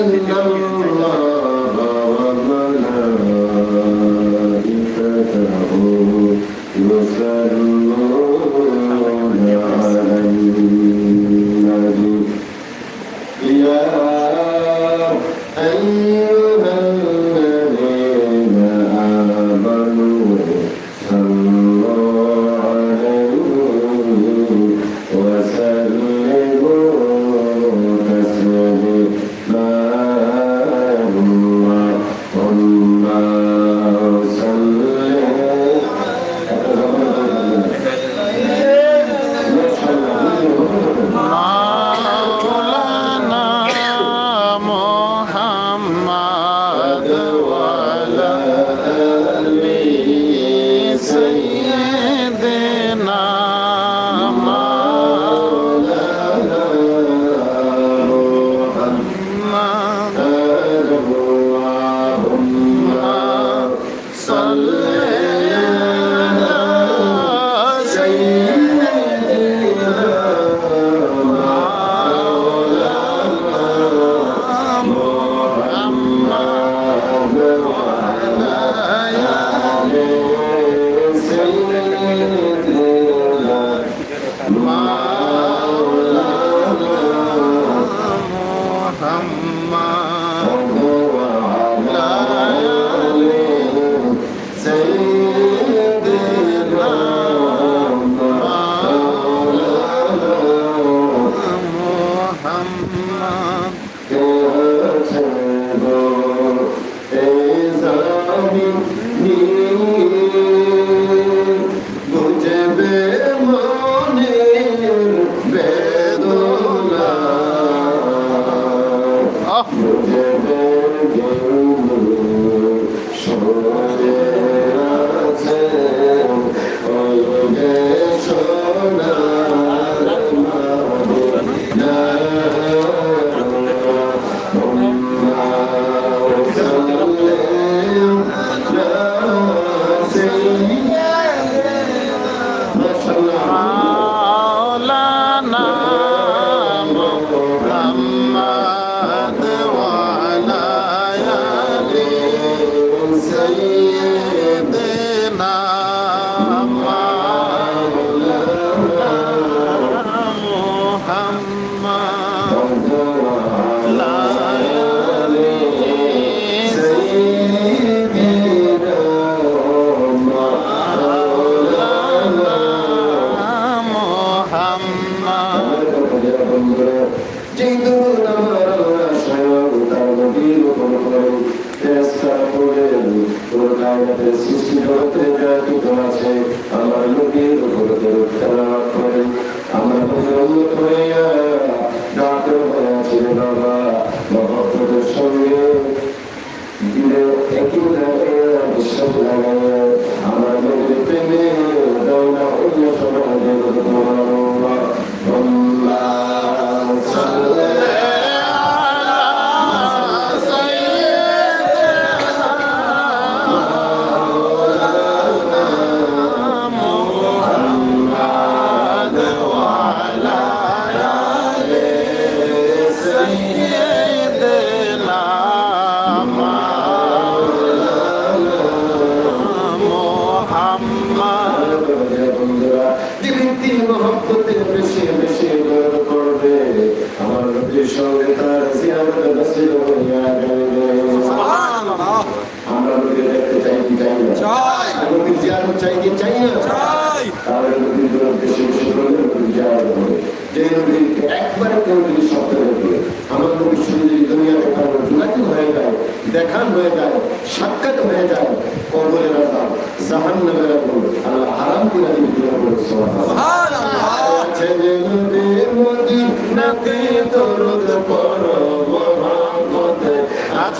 cehennem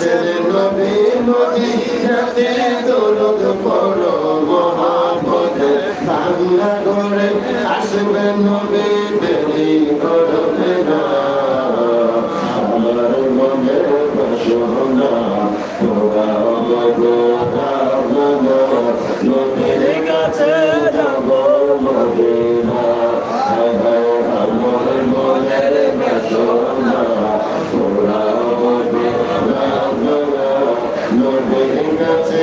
গাছের নবী মদিনাতে দরদ পড়ো মহাপদে। বাংলা করে আসবে নবী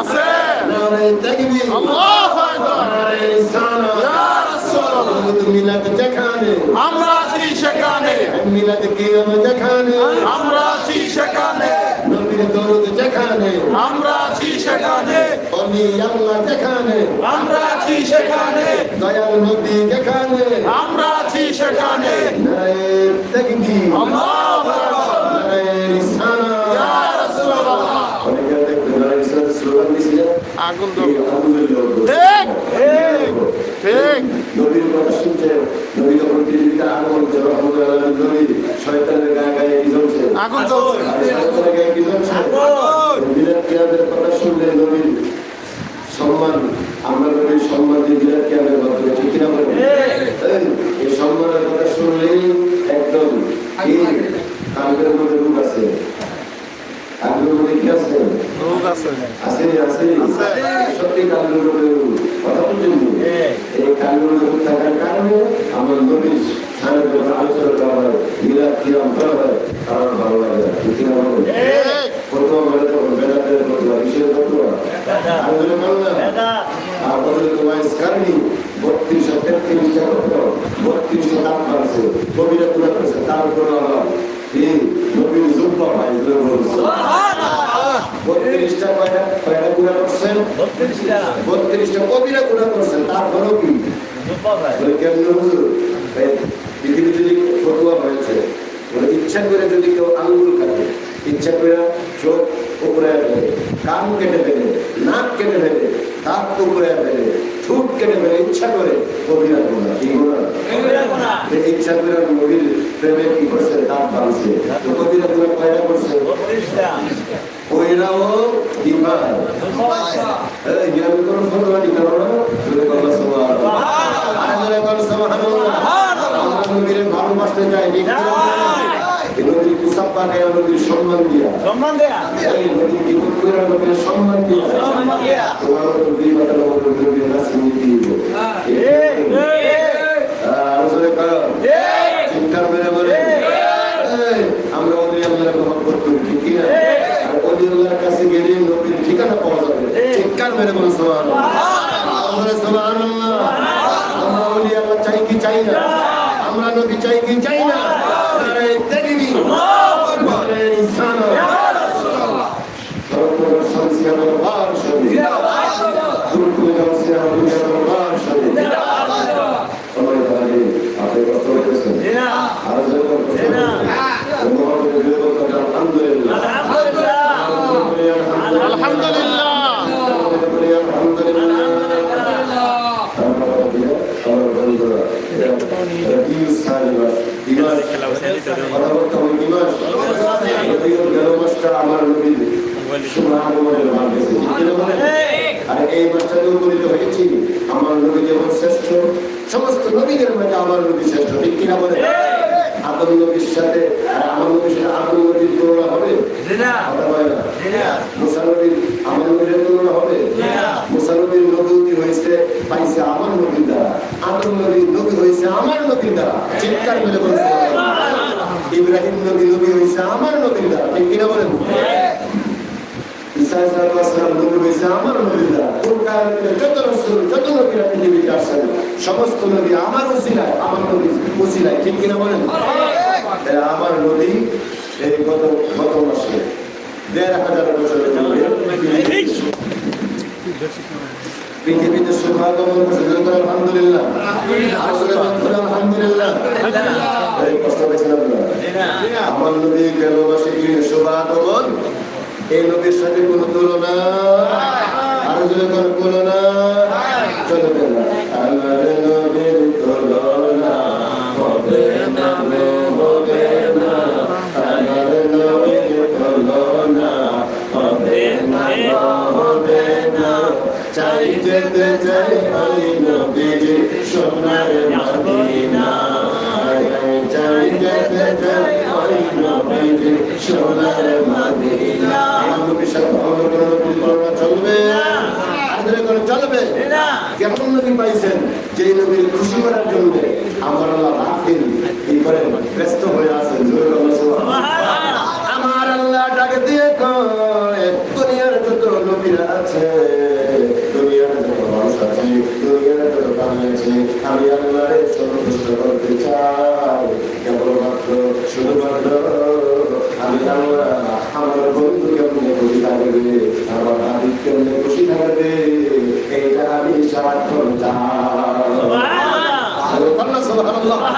আছে। নারে তাকবীর আল্লাহু আকবার। নারে রিসালা ইয়া রাসূলুল্লাহ মিলাদ যেখানে আমরা আছি সেখানে। মিলাদ কিয়াম যেখানে আমরা আছি সেখানে। নবীর দরদ যেখানে আমরা আছি সেখানে। অলি আল্লাহ যেখানে আমরা আছি সেখানে। দয়াল নবী যেখানে। আমরা আছি সেখানে। নারে তাকবীর আল্লাহু আকবার নারে রিসালা ইয়া রাসূলুল্লাহ অনেকে দেখবেন নারে রিসালা স্লোগান দিছিলেন আগুন এই আগুনের লোক ঠিক ঠিক। ঠিক নবীর কথা শুনছে নবী যখন পৃথিবীতে আগমন করছে রহমতুল্লাহ নবী শয়তানের গায়ে গায়ে আগুন জ্বলছে আর শয়তানের গায়ে কি জ্বলছে মিলাদ কিয়ামের কথা শুনলে নবীর সম্মান আমরা নবীর সম্মান দিয়ে মিলাদ কিয়ামের মাধ্যমে ঠিক কিনা বলেন এই, এই সম্মানের কথা শুনলেই একদম কি কালকের মধ্যে রূপ আছে কালকের মধ্যে কি আছে রোগ আছে আসেনি আসেনি সত্যি কালুর রোগের কথা বলছেন এই কালুর রোগ থাকার কারণে আমার নবীর সামনে যখন আলোচনা করা হয় মিলাদ কিরাম করা হয় আমার ভালো লাগে না ঠিক কিনা বলুন ঠিক ফটোয়া মানে তখন বেদাতের ফটোয়া কিসের ফটোয়া আলোচনা করো না আর বদলে তো ওয়াইস কারণি বত্রিশশো তেত্রিশটা ফটো বত্রিশশো দাম পারছে কবিরা পুরা করছে তারপর আবার এই নবীর জুব্বা ভাই বলছে বত্রিশটা কয়টা কয়টা গুণা করছেন বত্রিশটা কবিরা গুণা করছেন তারপরেও কি বলে, কেমনে হুজুর এই পৃথিবী যদি ফতুয়া হয়েছে বলে, ইচ্ছা করে যদি কেউ আঙ্গুল কাটে ইচ্ছা করে চোখ উপরে ফেলে কান কেটে ফেলে নাক কেটে ফেলে দাঁত উপরে ফেলে ঠুট কেটে ফেলে ইচ্ছা করে কবিরা গুণা কি গুণা ইচ্ছা করে নবীর প্রেমে কি করছে? দাঁত বাঁধছে। তো কবিরা গুণা কয়টা করছে? ওইরাও দিবার এই জ্ঞান করো ফটোয়া দিতে পারো না তুমি বলো নবীর ভালোবাসতে চাই নবীর কুসাব্বা নবীর সম্মান দিয়া। সম্মান দেয়া। এই নবীর কি নবীর সম্মান দিয়া। সম্মান দিয়া। তোমার তো কথা বলো নবীর রাজনীতি দিব আলোচনা করো চিৎকার মেরে বলে আমরা অলি আল্লাহর মহব্বত করি ঠিক না আর অলি আল্লাহর কাছে গেলে নবীর ঠিকানা পাওয়া যাবে। চিৎকার মেরে বলে সুবহানাল্লাহ। সুবহানাল্লাহ। চাই না। আমরা নবী চাই কি চাই না আরে তাকবীর আরে ইনসান সর্বপ্রকার সংস্কার দরবার শরীফ দুর্গুণ সংস্কার দরবার শরীফ সময় দাঁড়িয়ে আপনি কষ্ট করতেছেন আরও জোরে করতেছেন মোহাম্মদ বিরোধ আলহামদুলিল্লাহ আলহামদুলিল্লাহ আমার নবীর শুভ আগমনের মানতেছে আর এই মাসটাতে উপনীত হয়েছি আমার নবী যেমন শ্রেষ্ঠ সমস্ত নবীদের মধ্যে আমার নবী শ্রেষ্ঠ। ঠিক কিনা বলে? আদম নবীর সাথে আমার নবীর সাথে আদম নবীর তুলনা হবে? কথা বলে না? মুসা নবীর আমার নবীর তুলনা হবে? মুসা নবী হয়েছে পাইছে আমার নবীর দ্বারা। আদম নবীর নবী হয়েছে আমার নবীর দ্বারা। চিৎকার মেলে বলছে। ইব্রাহিম নবী নবী হয়েছে আমার নবীর দ্বারা। ঠিক কিনা বলেন? নবীর ঠিক কিনা বলেন? পৃথিবীতে আলহামদুলিল্লাহ। আলহামদুলিল্লাহ। কষ্ট আপনারা আমার নবী গেল মাসে কি শুভাগমন এই নবীর সাথে কোনো তুলনা। আর যদি কোনো তুলনা চলবে না আল্লাহ।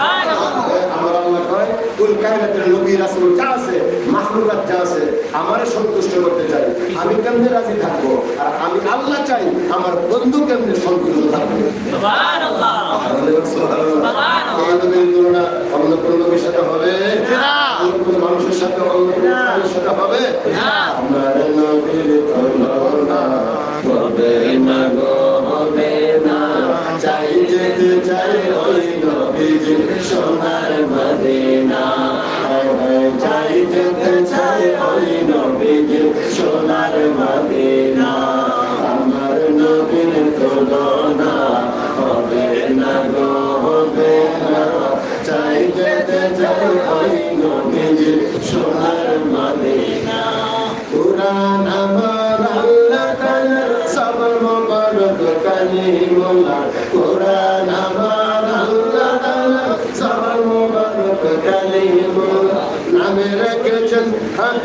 আমার আল্লাহ কয় কুল কায়নাতের নবী রাসূল যা আছে মাখলুকাত যা আছে আমারে সন্তুষ্ট করতে চাই। আমি কেমনে রাজি থাকব? আর আমি আল্লাহ চাই আমার বন্ধু কেমনে সন্তুষ্ট থাকবে? সুবহানাল্লাহ। এই তুলনা অন্য কোনো নবীর সাথে হবে? অন্য কোনো মানুষের সাথে অন্য কোনো মানুষের সাথে হবে? আমার নবীর তুলনা হবে না গো হবে না। চাই যেতে চাই ওই নবীজি সোনার মদিনা চাই যেতে চাই ওই নবীজি সোনার মদিনা আমার নবীর তুলনা হবে না গো হবে না চাই যেতে চাই ওই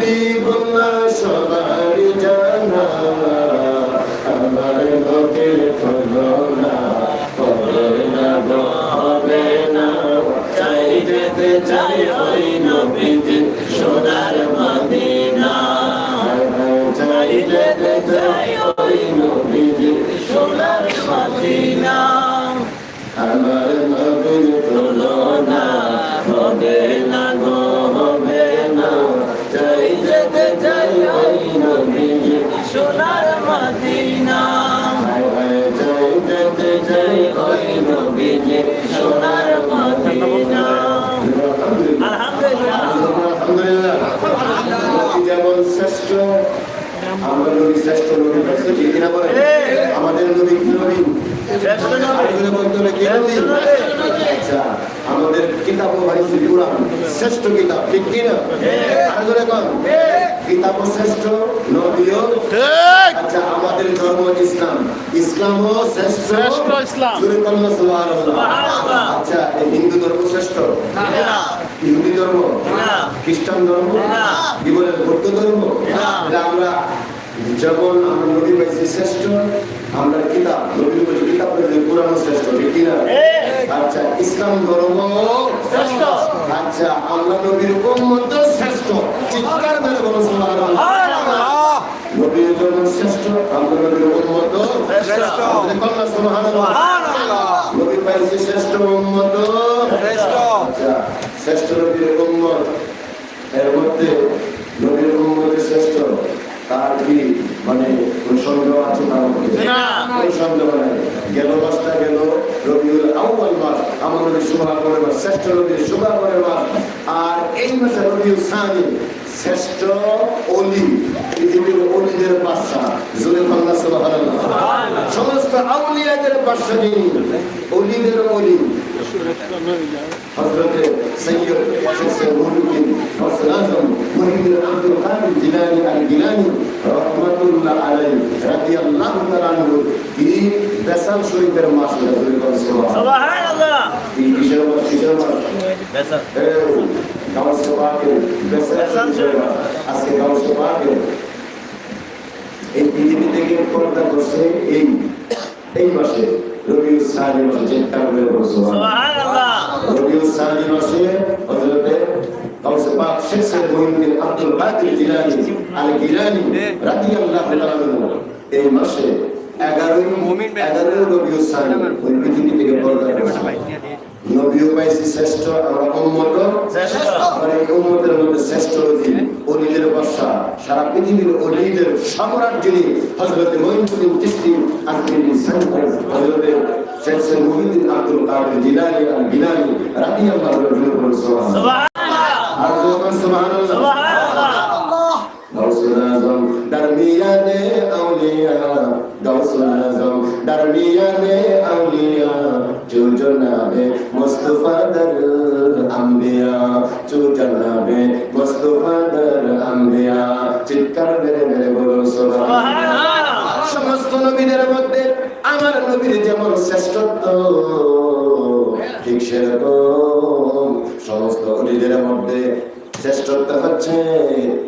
হাবিবুল্লাহ সবার জানা। আমার নবীর তুলনা হবে না গো হবে না। চাই যেতে চাই ওই নবীজি, সোনার মদিনা। চাই যেতে চাই ওই নবীজি, সোনার মদিনা। আমার নবীর তুলনা হবে না গো। হলে কি নবী আচ্ছা আমাদের কিতাব হয়েছে কোরআন শ্রেষ্ঠ কিতাব ঠিক কিনা। কিতাব শ্রেষ্ঠ নবীও। আচ্ছা আমাদের ধর্ম ইসলাম। ইসলামও শ্রেষ্ঠ শ্রেষ্ঠ ইসলাম। সুবহানাল্লাহ। সুবহানাল্লাহ। আচ্ছা হিন্দু ধর্ম শ্রেষ্ঠ? না। ইহুদি ধর্ম? না। খ্রিস্টান ধর্ম? না। কি বলে বৌদ্ধ ধর্ম? না। আমরা যেমন আমরা নবী পাইছি শ্রেষ্ঠ আমরা কিতাব নবী পাইছি কিতাব পাইছি কোরআন শ্রেষ্ঠ ঠিক না আচ্ছা ইসলাম ধর্ম শ্রেষ্ঠ। আচ্ছা আমরা নবীর উম্মত শ্রেষ্ঠ চিৎকার মেরে বলো সুবহানাল্লাহ। নবীর জন্য শ্রেষ্ঠ আমরা নবীর উম্মত শ্রেষ্ঠ। কন্যা সুবহানাল্লাহ সুবহানাল্লাহ। নবী পাইছি শ্রেষ্ঠ উম্মত শ্রেষ্ঠ। আচ্ছা শ্রেষ্ঠ নবীর উম্মত এর মধ্যে নবীর উম্মতের শ্রেষ্ঠ তার কি মানে কোন সন্দেহ আছে তার মধ্যে না। কোন সন্দেহ নাই। গেল মাসটা গেল রবিউল আউ্বাল মাস। আমার নবীর শুভাগমনের মাস শ্রেষ্ঠ নবীর শুভাগমনের মাস। আর এই মাসে রবিউল সানি শ্রেষ্ঠ অলি পৃথিবীর অলিদের বাদশা জুলেখ আল্লাহ সুবহানাল্লাহ। সমস্ত আউলিয়াদের বাদশা যিনি অলিদের অলি। Hazreti Seyyid Şüksel Nurgin Aslanım Muhyiddin Abdülkadir Cilani El-Gilani Rahmetullah Aleyh Radiyallahu Teala'nın bir besan şurikleri maaşıyla Resulullah Subhanallah Bir kişiye var, kişiye var Besan Evet Kavsi Bakir Besan şurikleri Asker Kavsi Bakir এই পৃথিবী থেকে পর্দা করছে এই এই মাসে রবিউল সানি মাসে চিন্তা করে বলছো সুবহানাল্লাহ। রবিউল সানি মাসে হযরতে গাউসে পাক শেখ সৈয়দ মুহিউদ্দিন আব্দুল কাদের জিলানী আল গিলানী রাদিয়াল্লাহু তাআলা এই মাসে 11 11 রবিউল সানি ওই পৃথিবী থেকে পর্দা নবীও পাইছি শ্রেষ্ঠ আমরা শ্রেষ্ঠ। আমার এই উম্মতের মধ্যে শ্রেষ্ঠ অলি অলিদের বাদশা সারা পৃথিবীর অলিদের সম্রাট যিনি হযরতে মঈনুদ্দিন চিশতি আজমিরি সান্তার হযরতে শেখ সৈয়দ মুহিউদ্দিন আব্দুল কাদের জিলানী আল গিলানী রাদিয়াল্লাহু তাআলা সুবহানাল্লাহ। আর যখন সুবহানাল্লাহ। দরমিয়ানে আউলিয়া গাউসুল আজম দরমিয়ানে আউলিয়া জুজনাবে মুস্তফা দর আম্বিয়া জুজনাবে মুস্তফা দর আম্বিয়া চিৎকার মেরে মেরে বলুন সুবহানাল্লাহ সমস্ত নবীদের মধ্যে আমার নবীর যেমন শ্রেষ্ঠত্ব, ঠিক সেরকম। সমস্ত অলিদের মধ্যে শ্রেষ্ঠত্ব হচ্ছে।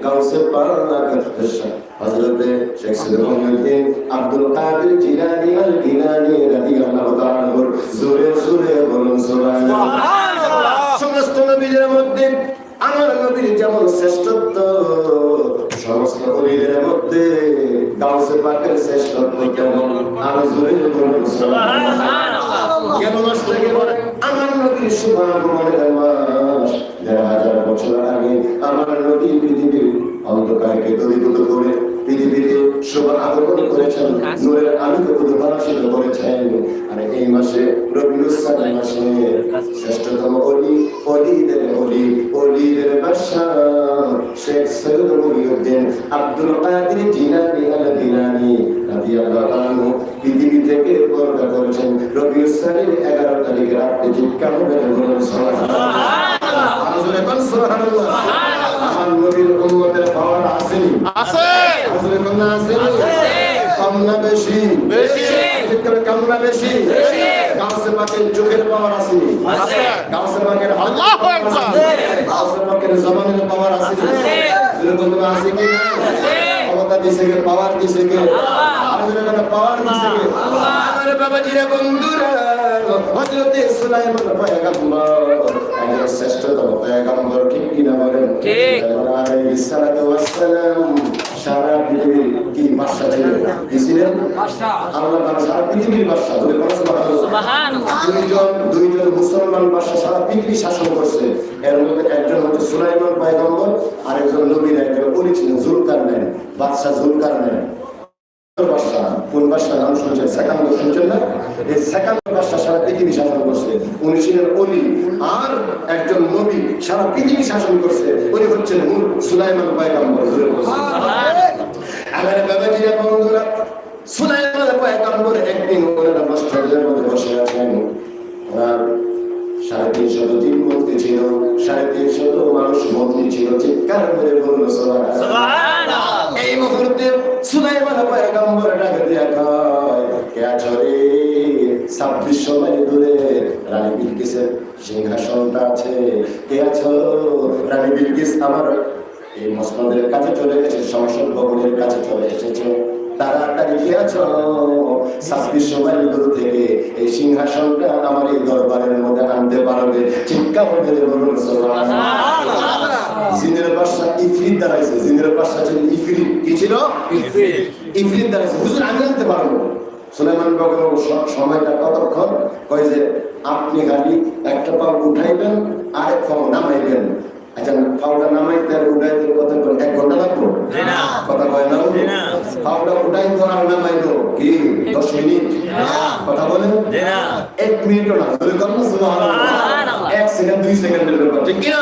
কাউসে পারনা কনফেশন হযরতে শেখ সুলেমানউদ্দিন আব্দুল কাদের জিলানী আল গিলানী রাদিয়াল্লাহু তাআলা জোরে জোরে বলুন সুবহানাল্লাহ। সমস্ত নবীদের মধ্যে আমার নবীর যেমন শ্রেষ্ঠত্ব সমস্ত নবীদের মধ্যে গাউসে পাকের শ্রেষ্ঠত্ব কেমন? আর জোরে বলুন সুবহানাল্লাহ। কেন নষ্ট কেন আমার নবীর শুভ আগমনের মাস। আমার নবী পৃথিবীর অন্ধকারকে দূরীভূত করে পৃথিবীতে শুভ আগমন করেছেন নূরের আলোকে উদ্ভাসিত করেছেন। আর এই মাসে রবিউসান মাসে শ্রেষ্ঠতম অলি অলিদের অলি অলিদের বাদশা শেখ সৈয়দ মুহিউদ্দিন আব্দুল কাদের জিলানী আল গিলানী রাদিয়াল্লাহু আনহু পৃথিবী থেকে পর্দা করেছেন। রবিউসানের এগারো তারিখে রাত্রে চিৎকার মেরে বলেন সুবহানাল্লাহ। সুবহানাল্লাহ। আমার নবীর উম্মতের পাওয়ার আসেনি আছে। আসলে কোন আসেনি কম না বেশি। বেশি। চিৎকারে কম না বেশি। গাউসে পাকের চোখের পাওয়ার আসেনি আছে। গাউসে পাকের আল্লাহু আকবার। গাউসে পাকের জবানের পাওয়ার আসেনি যেরকম তোমার আছে কি না? ক্ষমতা দিছে কে? পাওয়ার দিছে কে? আসলে কোন পাওয়ার দিছে কে? আমার বাবাজিরা বন্ধুরা হযরতে সুলাইমান পয়গম্বর আমাদের শ্রেষ্ঠতম পয়গম্বর ঠিক কিনা বলেন? ঠিক। আলাইহিস সালাতু ওয়াস সালাম সারা পৃথিবীর কি বাদশা ছিলেন? কি ছিলেন? আল্লাহ তাআলা সারা পৃথিবীর বাদশা বলো সুবহানাল্লাহ। দুইজন দুইজন মুসলমান বাদশা সারা পৃথিবী শাসন করছে। এর মধ্যে একজন হচ্ছে সুলাইমান পয়গম্বর আর একজন নবীর একজন। ওলি ছিলেন জুলকারনাইন বাদশা জুলকারনাইন। বাদশা কোন বাদশা নাম শুনছেন? শুনছেন না? এই সেকান্দ বাদশা সারা পৃথিবী শাসন করছে। উনি ছিলেন অলি। আর একজন নবী সারা পৃথিবী শাসন করছে। উনি হচ্ছেন সুলাইমান পয়গম্বর। আমার বন্ধুরা, সুলাইমান পয়গম্বর একদিন ওনারা মধ্যে বসে আছেন। সাড়ে তিনশত দিন বন্দি ছিল, সাড়ে তিনশত মানুষ বন্দি ছিল। চিৎকার করে বলল সুবহানাল্লাহ সিংহাসনটা আছে কে আছো? রানী বিলকিস আমার এই মসনদের কাছে চলে গেছে সংসদ ভবনের কাছে চলে এসেছে। তাড়াতাড়ি কে আছো? ছাব্বিশশো মাইল দূর থেকে এই সিংহাসনটা আমার এই দরবারের মধ্যে আনতে পারবে। চিৎকার করে বলুন জিনের বাদশা ইফরিত দাঁড়াইছে জিনের বাদশা ছিল ইফরিত। কি ছিল? ইফরিত দাঁড়াইছে। হুজুর আমি আনতে পারব। সুলাইমান বাবু সময়টা কতক্ষণ? কয় যে আপনি খালি একটা পাও উঠাইবেন আর এক পাও নামাইবেন। আচ্ছা নামাইতে আর উঠাইতে কতক্ষণ? এক ঘণ্টা লাগবো? কথা কয় না? জি উঠাইতো আর নামাইতো কি? দশ মিনিট? কথা বলেন। এক মিনিটও না। এক সেকেন্ড দুই সেকেন্ডের ব্যাপার। ঠিক কি না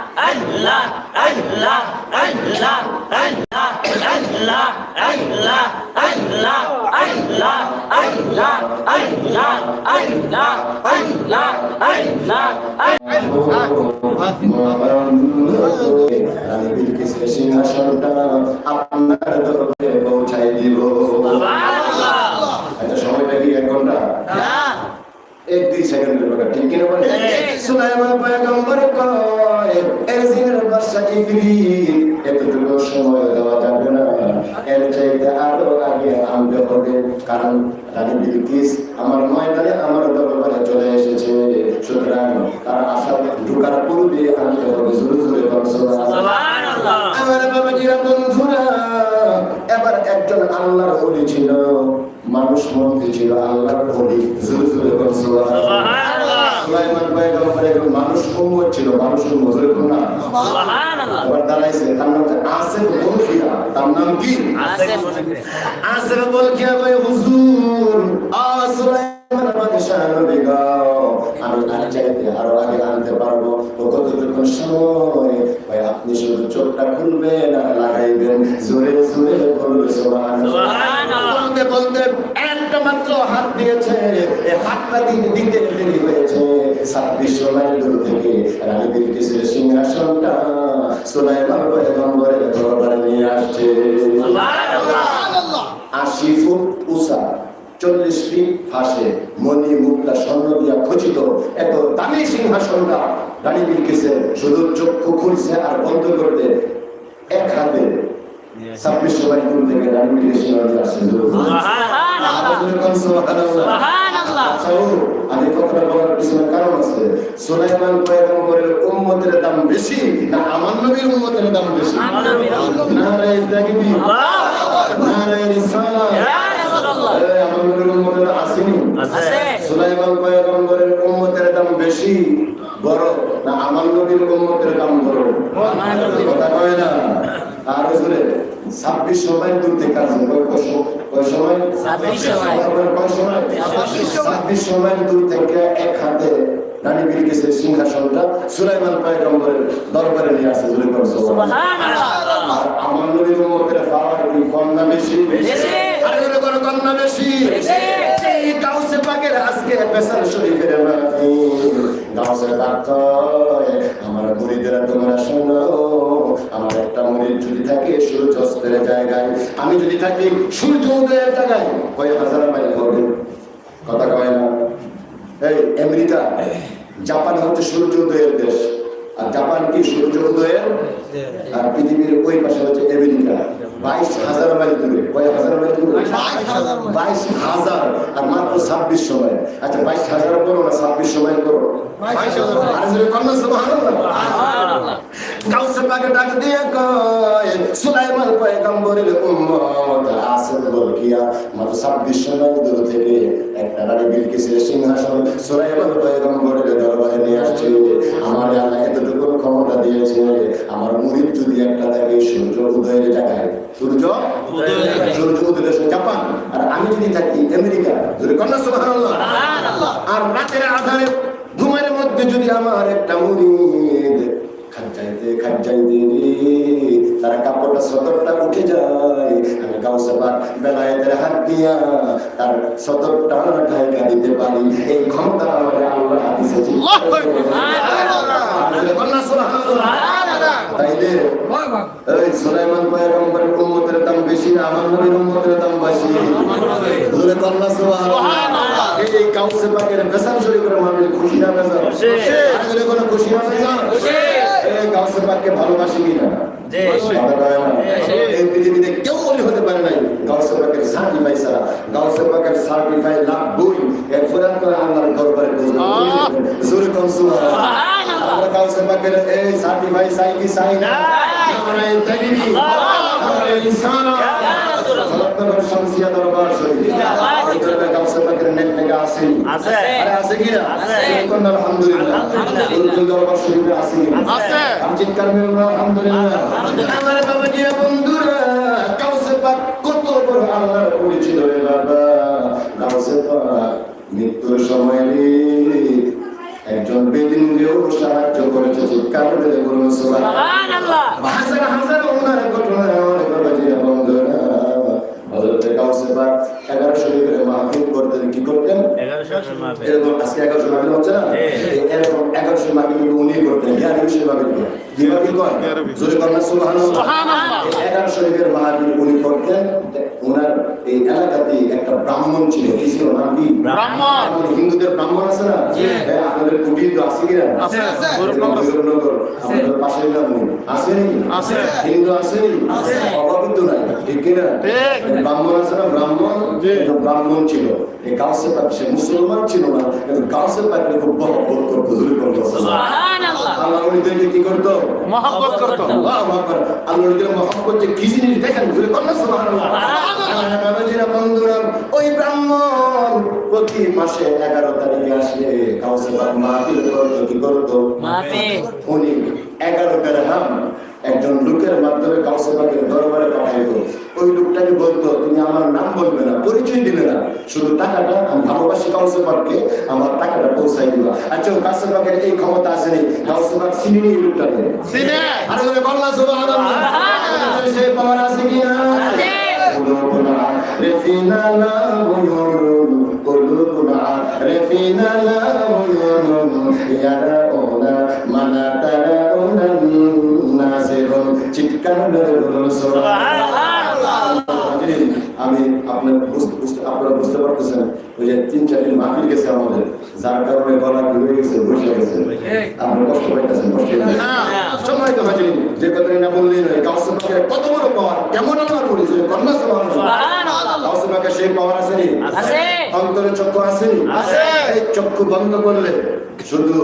আল্লাহ। আল্লাহ আল্লাহ আল্লাহ আল্লাহ আল্লাহ আল্লাহ আল্লাহ আল্লাহ আল্লাহ আল্লাহ আল্লাহ আল্লাহ আপনার দরবারে পৌঁছাই দিব আচ্ছা সময়টা কি এক ঘণ্টা এক দুই সেকেন্ডের ব্যাপার ঠিক কিনা বলে সুলাইমান পয়গম্বর কয় এর জিনের বাদশা ইফরিত এতটুকু সময় দেওয়া যাবে না। এর চাইতে আরও আগে আনতে হবে কারণ রানী বিলকিস আমার ময়দানে আমার দরবারে চলে এসেছে। সুতরাং তার আশা ঢুকার পূর্বে আনতে হবে জোরে জোরে বল সুবহানাল্লাহ। সুবহানাল্লাহ। আমার বাবাজিরা বন্ধুরা এবার একজন আল্লাহর ওলি ছিল মানুষ মন্ত্রী ছিল আল্লাহর ওলি। জোরে জোরে সুলাইমান পয়গম্বর একজন মানুষ উম্মত ছিল মানুষ উম্মত বল না। এবার দাঁড়াইছে তার নাম আসিফ বলখিয়া তার নাম কি? আসিফ বলখিয়া কয় হুজুর আ সুলাইমান বাদশাহ নবী গো আমি আর চাইতে আরও আগে আনতে পারব তো কতটুকু সময়? ভাই আপনি শুধু চোখটা খুলবেন আর লাগাইবেন জোরে জোরে বলবে সুবহানাল্লাহ। বলতে বলতে মাত্র হাত দিয়েছে এই হাতটা দিতে দিতে দেরি হয়েছে। ছাব্বিশ মাইল থেকে রানী বিলকিসের সিংহাসনটা সুলাইমান পয়গম্বরের দরবারে নিয়ে আসছে। আশি ফুট উঁচা চল্লিশ ফিট ফাঁসে মণি মুক্তা স্বর্ণ দিয়া খচিত এত দামি সিংহাসনটা রানী বিলকিসের শুধু চক্ষু খুলছে আর বন্ধ করতে এক হাতে ছাব্বিশ মাইল দূর থেকে রানী বিলকিস সিংহাসন আসছে সুবহানাল্লাহ ও, আমি কথাটা বলার পিছনে কারণ আছে সুলাইমান পয়গম্বরের উম্মতের দাম বেশি না আমার নবীর উম্মতের দাম বেশি আমার নবীর উম্মত। নারায়ে তাকবীর নারায়ে ইয়া রাসূলুল্লাহ আমার নবীর উম্মতের আসেনি সুলাইমান পয়গম্বরের উম্মতের দাম বেশি বড় না আমার নবীর উম্মতের দাম বড় কথা কয় না? আর আসলে ছাব্বিশ সময় দূর থেকে আসবে। কয় সময়- কয় সময়? 26 সময়। কয় সময়? ছাব্বিশ সময়। দূর থেকে এক হাতে রানী বিলকিসের সিংহাসনটা সুলাইমান পয়গম্বরের দরবারে নিয়ে আসে কয় সুবহানাল্লাহ। আর আমার নবীর উম্মতের পাওয়ার কি কম না বেশি? বেশি। আরে কম না বেশি। আজকে শরীফের আমার মুরিদেরা তোমরা শোনো। আমার একটা মুরিদ যদি থাকে সূর্য অস্তের জায়গায় আমি যদি থাকি সূর্য উদয়ের জায়গায় কয় হাজার মাইল হবে। কথা কয় না? এই আমেরিকা জাপান হচ্ছে সূর্য উদয়ের দেশ। আর জাপান কি সূর্য উদয়ের? আর পৃথিবীর ওই পাশে হচ্ছে আমেরিকা। বাইশ হাজার মাইল দূরে কয় হাজার মাইল দূরে? বাইশ হাজার আর মাত্র ছাব্বিশশো মাইল। আচ্ছা বাইশ হাজার করো না ছাব্বিশশো মাইল করো। আমি যদি থাকি আমেরিকা যদি কন্যা সুবহানাল্লাহ আর রাতের আধারে ঘুমের যদি আমার একটা মুরিদ খাজাইতে খাজাইতে তার কাপড়টা সতরটা উঠে যায়। আমি গাউসে পাক বেলায়েতের হাত দিয়া তার সতরটা ঢাইকা দিতে পারি। এই ক্ষমতা আমার আল্লাহ হাদিসে তাইলে এই সুলাইমান পয়গম্বরের উম্মতের দাম বেশি না আমার নবীর উম্মতের দাম বেশি। জোরে কন্যা সুবহানাল্লাহ। এই কাউসে পাকের বেসান শরীফের মাহফিল খুশি না বেজার। খুশি। আর কোনো খুশি না বেজার? খুশি। এই গাউসের পাককে ভালোবাসি কিনা। এই পৃথিবীতে কেউ বলি হতে পারে নাই গাউসের পাকের সার্টিফাই ছাড়া। গাউসের পাকের সার্টিফাই লাভ বই এর ফুরান করে আল্লাহর দরবারে জোরে কম সুবহানাল্লাহ। আমরা কাউসে পাকের এই সার্টিফাই চাই কি চাই না? আমরা এই তাইনি আমরা ইনসানা। খলকনগর শামসিয়া দরবার শরীফ। দরবার কাউসে পাকের নেট থেকে আছে। আরে আছে কি আছে। কোন আলহামদুলিল্লাহ। আলহামদুলিল্লাহ। দরবার শরীফে আছে আছে। আমি চিৎকার মেরুন আলহামদুলিল্লাহ। আমার বাবা জি বন্ধুরা কাউসে পাক কত বড় আল্লাহর পরিচিত রে বাবা। কাউসে পাক মৃত্যুর সময় রে একজন বেদিনকেও সাহায্য করেছে। চিৎকার মেরে বলুন সুবহানাল্লাহ। সুবহানাল্লাহ। হাজার হাজার ওনার ঘটনা অনেক বাবাজি বন্ধুরা হযরত কাউসে পাক 11 শরীফের মাহফিল করতেন কি করতেন 1100 মাপে এরকম আজকে এগারোশো মাহফিল হচ্ছে না হ্যাঁ। এই এরকম এগারোশো মাহফিল কিন্তু উনি করতেন। জ্ঞান বিষয় মাহফিল করে কি মাহফিল করেন জ্ঞানী। জোরে করেন না সুবহানাল্লাহ। সুবহানাল্লাহ। এই এগারো শরীফের মাহফিল উনি করতেন। ওনার এই এলাকাতে একটা ব্রাহ্মণ ছিল কি ছিল নাম কি? ব্রাহ্মণ। হিন্দুদের ব্রাহ্মণ আছে না? হ্যাঁ, আপনাদের কুটির তো আছে কিনা। আমাদের পাশের গ্রাম। আছে আছে। হিন্দু আছে। অভাবিত নাই ঠিক কিনা? ব্রাহ্মণ আছে না? ব্রাহ্মণ? ব্রাহ্মণ ছিল এই গাউসে পাক সে মুসলমান ছিল না কিন্তু গাউসে পাককে খুব মহব্বত করতো জুরি করতো। সুবহানাল্লাহ। আল্লাহ কি করতো? মহব্বত করতো। আল্লাহ আকবার। আল্লাহ মহব্বত যে কি জিনিস দেখেন সুবহানাল্লাহ। মাসে এগারো তারিখে আসলে গাউসে মাহফিল করতো কি করতো উনি এগারো দেড়হাম একজন লোকের মাধ্যমে কাউসে পাকের দরবারে পাঠাইতো। ওই লোকটাকে বলতো তুমি আমার নাম বলবে না পরিচয় দিবে না। শুধু টাকাটা আমি ভালোবাসি কাউসে পাককে আমার টাকাটা পৌঁছাই দিবা। আচ্ছা কাউসে পাকের এই ক্ষমতা আছে নেই কাউসে পাক চিনি এই লোকটাকে। আরে বলে বললা সুবহানাল্লাহ সে পাওয়ার আছে কি না। قلوبنا عارفين لا عيون قلوبنا عارفين لا عيون يرون ما لا ترون الناظرون চিৎকার মেরে বলুন সুবহানাল্লাহ আমি আপনার বুঝতে বুঝতে- আপনারা বুঝতে পারতেছেন ওই যে তিন চার দিন মাহফিল গেছে আমাদের যার কারণে গলা ঘুরে গেছে বসে গেছে আপনি কষ্ট পাইতেছেন কষ্ট চক্ষু বন্ধ করলে শুধু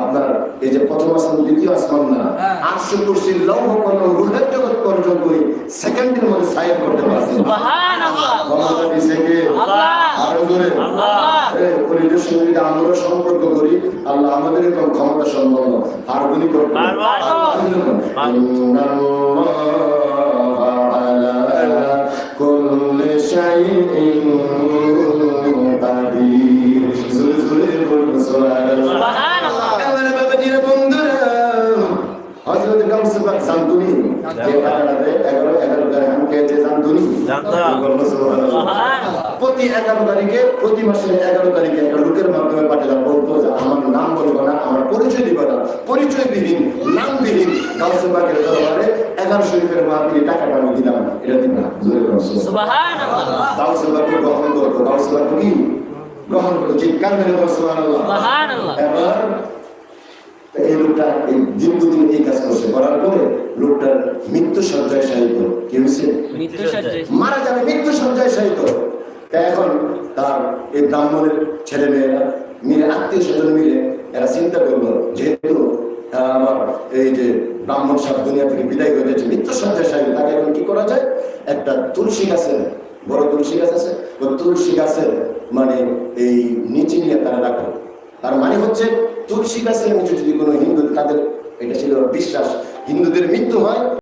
আপনার এই যে প্রথম আসমান দ্বিতীয় আসমান না আটশো কুর্সি লৌহ রুহের জগৎ পর্যন্ত করে সেকেন্ডের মধ্যে করতে। আরও পরিবেশ সঙ্গে আমরা সম্পর্ক করি আল্লাহ আমাদের এরকম ক্ষমতা সম্পন্ন করতে। কুল্লি প্রতি এগারো তারিখে প্রতি মাসের এগারো তারিখে একটা লোকের মাধ্যমে পাঠিয়ে বলতো যে আমার নাম বলব না আমার পরিচয় দিব না পরিচয় বিহীন নাম বিহীন গাউসে পাকের দরবারে এগারো শরীফের মাহফিলে টাকাটা আমি দিলাম এটা দিব না জোরে পাকে গ্রহণ করতো গাউসে কি? গ্রহণ করতো চিৎকার মেরে এবার এই লোকটা এই দীর্ঘদিন এই কাজ করছে। করার পরে লোকটার মৃত্যু সজ্জায় শায়িত। কি হয়েছে? মারা যাবে মৃত্যু সজ্জায় শায়িত। তা এখন তার এই ব্রাহ্মণের ছেলে মেয়েরা মিলে আত্মীয় স্বজন মিলে এরা চিন্তা করল যেহেতু আমার এই যে ব্রাহ্মণ সব দুনিয়া থেকে বিদায় হয়ে যাচ্ছে মৃত্যু সজ্জায় শায়িত তাকে এখন কি করা যায়? একটা তুলসী গাছের বড় তুলসী গাছ আছে? ওই তুলসী গাছের মানে এই নিচে নিয়ে তারা রাখো। তার মানে হচ্ছে তুলসী গাছের নিচে যদি কোনো হিন্দু তাদের এটা ছিল বিশ্বাস, হিন্দুদের মৃত্যু হয়